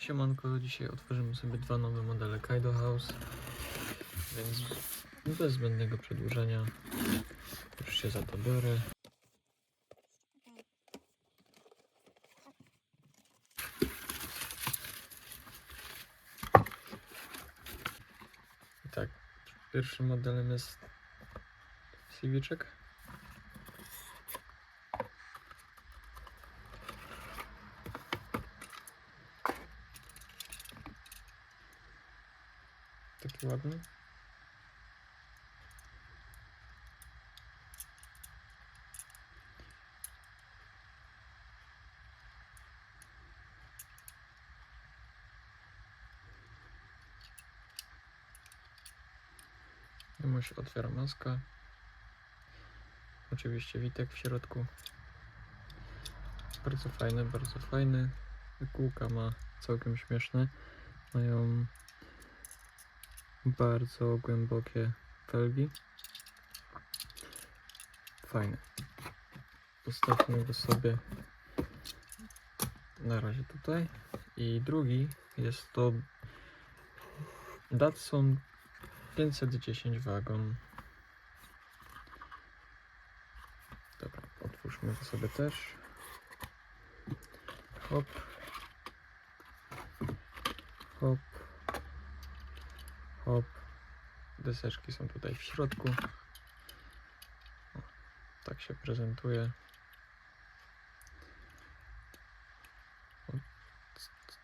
Siemanko, dzisiaj otworzymy sobie dwa nowe modele Kaido House, więc bez zbędnego przedłużenia już się za to biorę. I tak, pierwszym modelem jest Civiczek. Taki ładny. Otwiera maska. Oczywiście Witek w środku. Bardzo fajny, bardzo fajny. Kółka ma całkiem śmieszne. Mają bardzo głębokie felgi. Fajne. Postawmy go sobie na razie tutaj. I drugi jest to Datsun 510 wagon. Dobra, otwórzmy go sobie też. Hop. Hop. Hop. Deseczki są tutaj w środku. O, tak się prezentuje. O,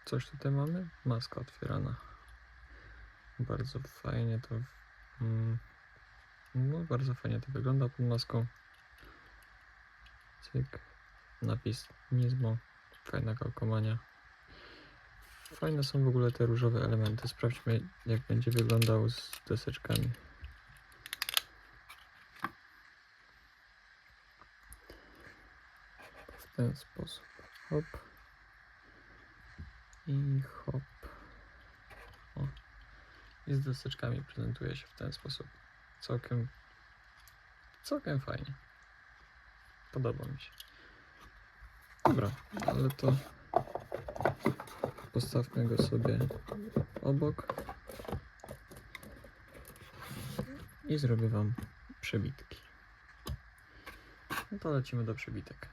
Coś tutaj mamy? Maska otwierana. Bardzo fajnie to. mm, No, bardzo fajnie to wygląda pod maską. Cyk. Napis Nizmo. Fajna kalkomania. Fajne są w ogóle te różowe elementy. Sprawdźmy, jak będzie wyglądał z deseczkami. W ten sposób. Hop. I hop. O. I z deseczkami prezentuje się w ten sposób. Całkiem, całkiem fajnie. Podoba mi się. Dobra, ale to postawmy go sobie obok i zrobię Wam przebitki. No to lecimy do przebitek.